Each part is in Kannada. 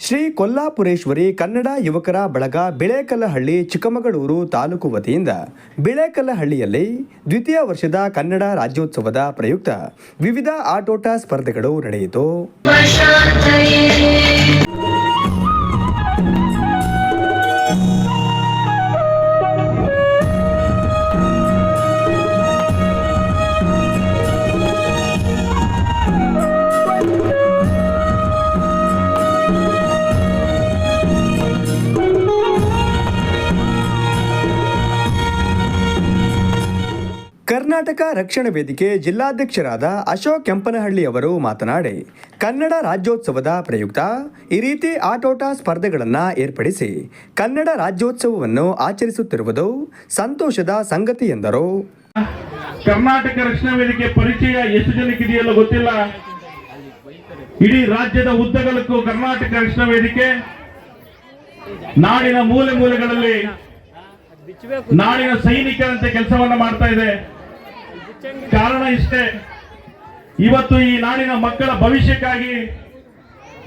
ಶ್ರೀ ಕೊಲ್ಲಾಪುರೇಶ್ವರಿ ಕನ್ನಡ ಯುವಕರ ಬಳಗ ಬಿಳೇಕಲ್ಲಹಳ್ಳಿ, ಚಿಕ್ಕಮಗಳೂರು ತಾಲೂಕು ವತಿಯಿಂದ ಬಿಳೇಕಲ್ಲಹಳ್ಳಿಯಲ್ಲಿ ದ್ವಿತೀಯ ವರ್ಷದ ಕನ್ನಡ ರಾಜ್ಯೋತ್ಸವದ ಪ್ರಯುಕ್ತ ವಿವಿಧ ಆಟೋಟ ಸ್ಪರ್ಧೆಗಳು ನಡೆಯಿತು. ಕರ್ನಾಟಕ ರಕ್ಷಣಾ ವೇದಿಕೆ ಜಿಲ್ಲಾಧ್ಯಕ್ಷರಾದ ಅಶೋಕ್ ಕೆಂಪನಹಳ್ಳಿ ಅವರು ಮಾತನಾಡಿ, ಕನ್ನಡ ರಾಜ್ಯೋತ್ಸವದ ಪ್ರಯುಕ್ತ ಈ ರೀತಿ ಆಟೋಟ ಸ್ಪರ್ಧೆಗಳನ್ನು ಏರ್ಪಡಿಸಿ ಕನ್ನಡ ರಾಜ್ಯೋತ್ಸವವನ್ನು ಆಚರಿಸುತ್ತಿರುವುದು ಸಂತೋಷದ ಸಂಗತಿ ಎಂದರು. ಕರ್ನಾಟಕ ರಕ್ಷಣಾ ವೇದಿಕೆ ಪರಿಚಯ ಎಷ್ಟು ಜನಕ್ಕೆ ಇದೆಯಲ್ಲ ಗೊತ್ತಿಲ್ಲ. ಇಡೀ ರಾಜ್ಯದ ಉದ್ದಗಲಕ್ಕೂ ಕರ್ನಾಟಕ ರಕ್ಷಣಾ ವೇದಿಕೆ, ನಾಡಿನ ಮೂಲೆ ಮೂಲೆಗಳಲ್ಲಿ ನಾಡಿನ ಸೈನಿಕರಂತೆ ಕೆಲಸವನ್ನ ಮಾಡ್ತಾ ಇದೆ. ಕಾರಣ ಇಷ್ಟೇ. ಇವತ್ತು ಈ ನಾಡಿನ ಮಕ್ಕಳ ಭವಿಷ್ಯಕ್ಕಾಗಿ,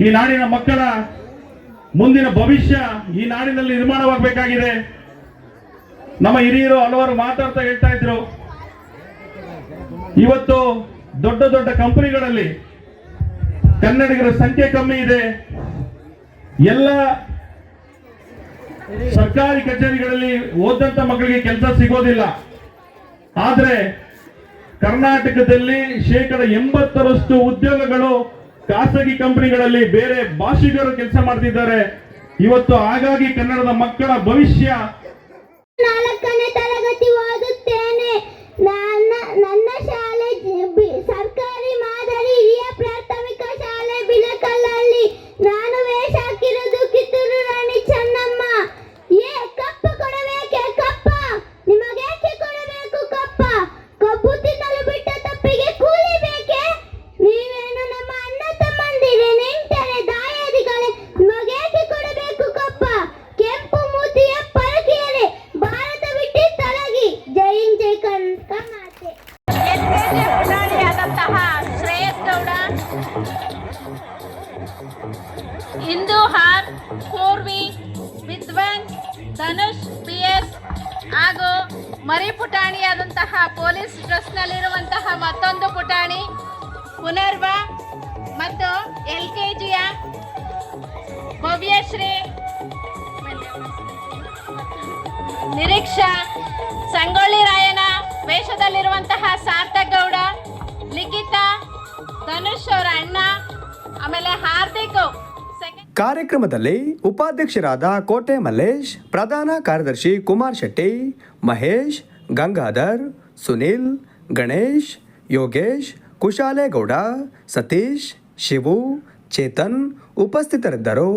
ಈ ನಾಡಿನ ಮಕ್ಕಳ ಮುಂದಿನ ಭವಿಷ್ಯ ಈ ನಾಡಿನಲ್ಲಿ ನಿರ್ಮಾಣವಾಗಬೇಕಾಗಿದೆ. ನಮ್ಮ ಹಿರಿಯರು ಹಲವಾರು ಮಾತಾಡ್ತಾ ಹೇಳ್ತಾ ಇದ್ರು. ಇವತ್ತು ದೊಡ್ಡ ದೊಡ್ಡ ಕಂಪನಿಗಳಲ್ಲಿ ಕನ್ನಡಿಗರ ಸಂಖ್ಯೆ ಕಮ್ಮಿ ಇದೆ. ಎಲ್ಲ ಸರ್ಕಾರಿ ಕಚೇರಿಗಳಲ್ಲಿ ಓದಂತ ಮಕ್ಕಳಿಗೆ ಕೆಲಸ ಸಿಗೋದಿಲ್ಲ. ಆದ್ರೆ ಕರ್ನಾಟಕದಲ್ಲಿ ಶೇಕಡ ಎಂಬತ್ತರಷ್ಟು ಉದ್ಯೋಗಗಳು ಖಾಸಗಿ ಕಂಪನಿಗಳಲ್ಲಿ ಬೇರೆ ಭಾಷಿಗರು ಕೆಲಸ ಮಾಡ್ತಿದ್ದಾರೆ. ಇವತ್ತು ಹಾಗಾಗಿ ಕನ್ನಡದ ಮಕ್ಕಳ ಭವಿಷ್ಯ. ಮಾತೆ ಪುಟಾಣಿಯಾದಂತಹ ಶ್ರೇಯಸ್ ಗೌಡ. ಇಂದು ಹಾರ್ ಪೂರ್ವಿ ವಿದ್ವಾನ್, ಧನುಷ್ ಪಿ ಎಸ್ ಹಾಗೂ ಮರಿ ಪುಟಾಣಿಯಾದಂತಹ ಪೊಲೀಸ್ ಡ್ರೆಸ್ನಲ್ಲಿರುವಂತಹ ಮತ್ತೊಂದು ಪುಟಾಣಿ ಪುನರ್ವ ಮತ್ತು ಎಲ್ ಕೆ ಜಿಯ ಭವ್ಯಶ್ರೀ ನಿರೀಕ್ಷಾ ಸಂಗೊಳ್ಳಿ ರಾಯನ ವೇಷದಲ್ಲಿರುವಂತಹ ಸಾರ್ಥಕ್ ಗೌಡ ಲಿಖಿತ, ಧನುಷ್ ಅವರ ಅಣ್ಣ, ಆಮೇಲೆ ಹಾರ್ದಿಕ್ ಕಾರ್ಯಕ್ರಮದಲ್ಲಿ ಉಪಾಧ್ಯಕ್ಷರಾದ ಕೋಟೆ ಮಲ್ಲೇಶ್, ಪ್ರಧಾನ ಕಾರ್ಯದರ್ಶಿ ಕುಮಾರ್ ಶೆಟ್ಟಿ, ಮಹೇಶ್, ಗಂಗಾಧರ್, ಸುನಿಲ್, ಗಣೇಶ್, ಯೋಗೇಶ್, ಕುಶಾಲೇಗೌಡ, ಸತೀಶ್, ಶಿವು, ಚೇತನ್ ಉಪಸ್ಥಿತರಿದ್ದರು.